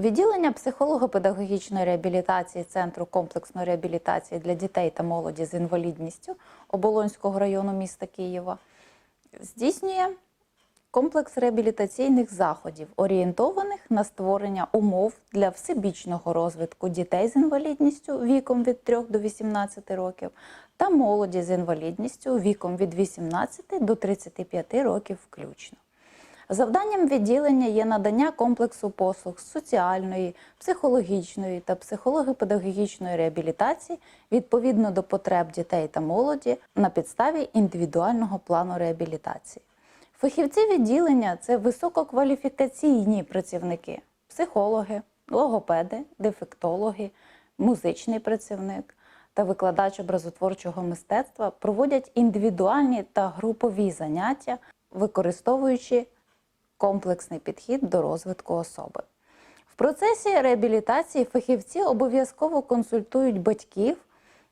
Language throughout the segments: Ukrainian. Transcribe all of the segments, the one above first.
Відділення психолого-педагогічної реабілітації Центру комплексної реабілітації для дітей та молоді з інвалідністю Оболонського району міста Києва здійснює комплекс реабілітаційних заходів, орієнтованих на створення умов для всебічного розвитку дітей з інвалідністю віком від 3 до 18 років та молоді з інвалідністю віком від 18 до 35 років включно. Завданням відділення є надання комплексу послуг соціальної, психологічної та психолого-педагогічної реабілітації відповідно до потреб дітей та молоді на підставі індивідуального плану реабілітації. Фахівці відділення це висококваліфікаційні працівники, психологи, логопеди, дефектологи, музичний працівник та викладач образотворчого мистецтва проводять індивідуальні та групові заняття, використовуючи комплексний підхід до розвитку особи. В процесі реабілітації фахівці обов'язково консультують батьків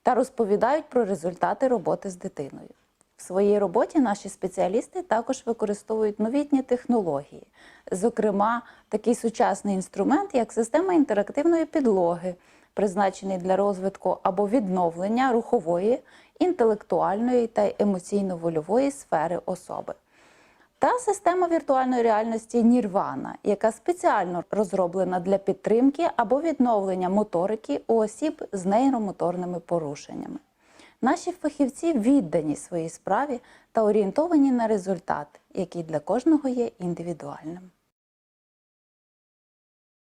та розповідають про результати роботи з дитиною. В своїй роботі наші спеціалісти також використовують новітні технології, зокрема, такий сучасний інструмент, як система інтерактивної підлоги, призначений для розвитку або відновлення рухової, інтелектуальної та емоційно-вольової сфери особи та система віртуальної реальності Нірвана, яка спеціально розроблена для підтримки або відновлення моторики у осіб з нейромоторними порушеннями. Наші фахівці віддані своїй справі та орієнтовані на результат, який для кожного є індивідуальним.